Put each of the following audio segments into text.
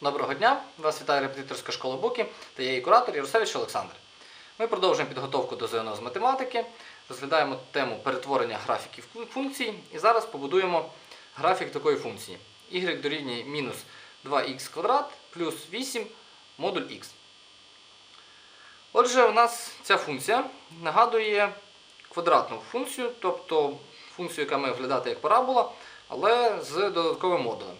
Доброго дня! Вас вітає репетиторська школа Буки та я її куратор Ярусевич Олександр. Ми продовжуємо підготовку до ЗНО з математики, розглядаємо тему перетворення графіків функцій і зараз побудуємо графік такої функції. y дорівнює мінус 2х квадрат плюс 8 модуль х. Отже, у нас ця функція нагадує квадратну функцію, тобто функцію, яка має виглядати як парабола, але з додатковим модулем.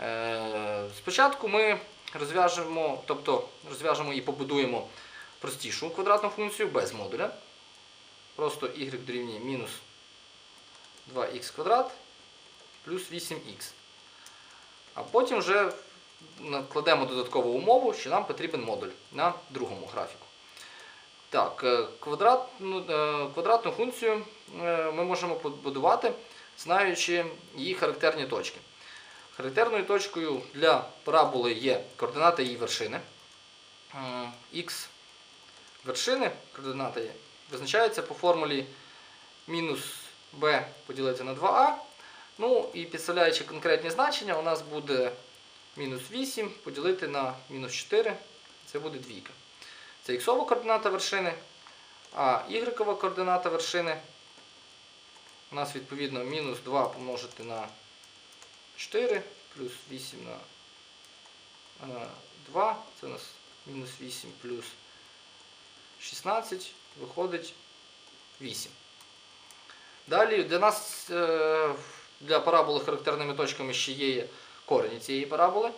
Е, Спочатку ми розв'яжемо, тобто розв'яжемо і побудуємо простішу квадратну функцію без модуля. Просто y дорівнює мінус 2х квадрат плюс 8х. А потім вже накладемо додаткову умову, що нам потрібен модуль на другому графіку. Так, е, квадратну, е, квадратну функцію ми можемо побудувати, знаючи її характерні точки. Характерною точкою для параболи є координата її вершини. Х вершини координата є, визначається по формулі мінус b поділити на 2а. Ну і підставляючи конкретні значення, у нас буде мінус 8 поділити на мінус 4, це буде двійка. Це іксова координата вершини, а y координата вершини у нас відповідно мінус 2 помножити на 4 плюс 8 на е, 2, це у нас мінус 8 плюс 16, виходить 8. Далі для нас, е, для параболи характерними точками ще є корені цієї параболи.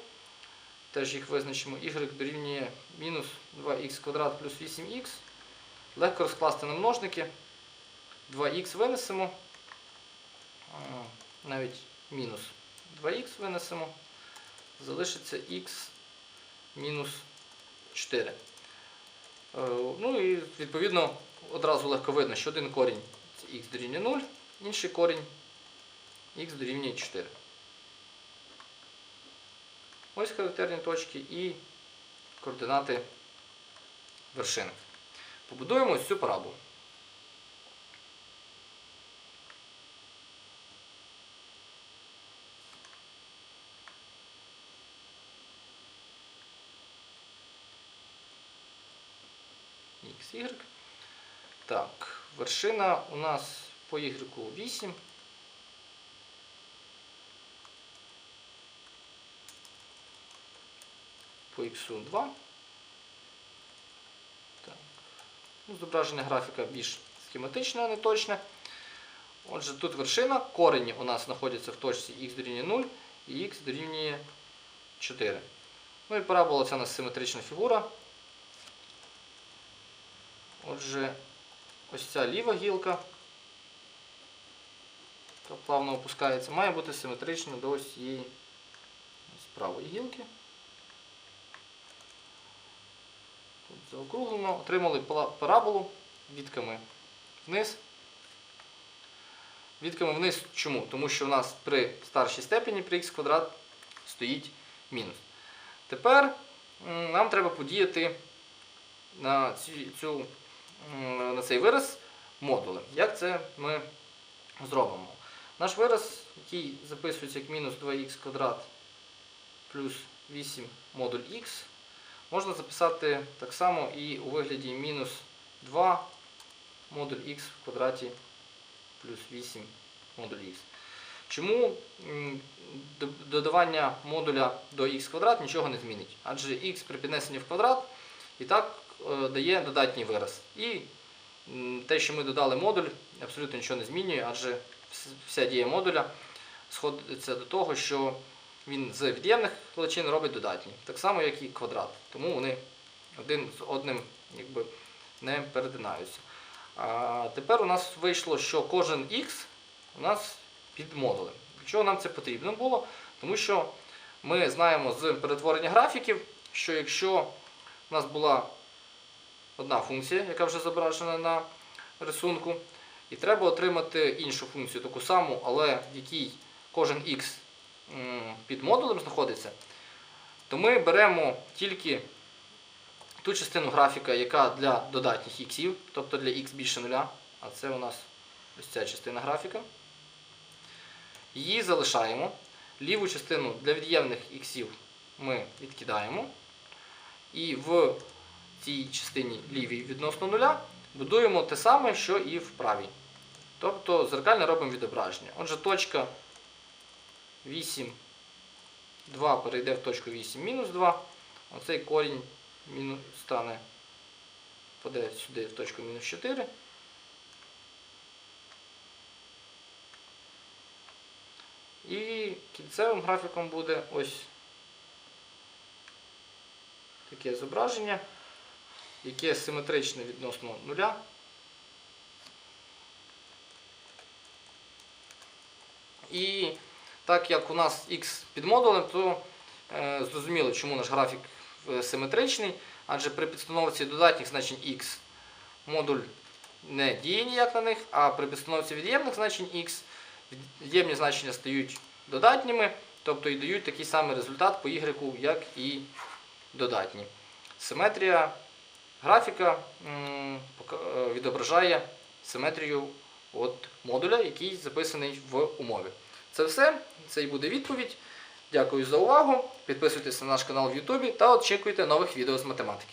Теж їх визначимо. y дорівнює мінус 2х квадрат плюс 8х. Легко розкласти на множники. 2х винесемо. Навіть мінус 2х винесемо. Залишиться х мінус 4. Е, Ну і відповідно одразу легко видно, що один корінь це х дорівнює 0, інший корінь х дорівнює 4. Ось характерні точки і координати вершини. Побудуємо ось цю параболу. XY. Так, вершина у нас по Y 8. По X 2. Так. Ну, зображення графіка більш схематичне, а не точне. Отже, тут вершина, корені у нас знаходяться в точці х дорівнює 0 і х дорівнює 4. Ну і парабола це у нас симетрична фігура. Отже, ось ця ліва гілка, яка плавно опускається, має бути симетрична до цієї правої гілки. Тут заокруглено, отримали параболу відками вниз. Відками вниз чому? Тому що у нас при старшій степені при х квадрат стоїть мінус. Тепер нам треба подіяти на цю на цей вираз модулем. Як це ми зробимо? Наш вираз, який записується як мінус 2х квадрат плюс 8 модуль х, можна записати так само і у вигляді мінус 2 модуль х в квадраті плюс 8 модуль х. Чому додавання модуля до х квадрат нічого не змінить? Адже х при піднесенні в квадрат і так дає додатній вираз. І те, що ми додали модуль, абсолютно нічого не змінює, адже вся дія модуля сходиться до того, що він з від'ємних величин робить додатні. Так само, як і квадрат. Тому вони один з одним якби, не перетинаються. А тепер у нас вийшло, що кожен х у нас під модулем. Для чого нам це потрібно було? Тому що ми знаємо з перетворення графіків, що якщо у нас була одна функція, яка вже зображена на рисунку, і треба отримати іншу функцію, таку саму, але в якій кожен х під модулем знаходиться, то ми беремо тільки ту частину графіка, яка для додатніх іксів, тобто для х більше нуля, а це у нас ось ця частина графіка. Її залишаємо. Ліву частину для від'ємних іксів ми відкидаємо. І в цій частині лівій відносно нуля будуємо те саме, що і в правій. Тобто зеркально робимо відображення. Отже, точка 8, 2 перейде в точку 8 мінус 2. Оцей корінь стане, паде сюди в точку мінус 4. І кінцевим графіком буде ось таке зображення, яке симетричне відносно нуля. І так як у нас x під модулем, то е, зрозуміло, чому наш графік е, симетричний, адже при підстановці додатніх значень x модуль не діє ніяк на них, а при підстановці від'ємних значень x від'ємні значення стають додатніми, тобто і дають такий самий результат по y, як і додатні. Симетрія графіка е, відображає симетрію от модуля, який записаний в умові. Це все. Це і буде відповідь. Дякую за увагу. Підписуйтесь на наш канал в Ютубі та очікуйте нових відео з математики.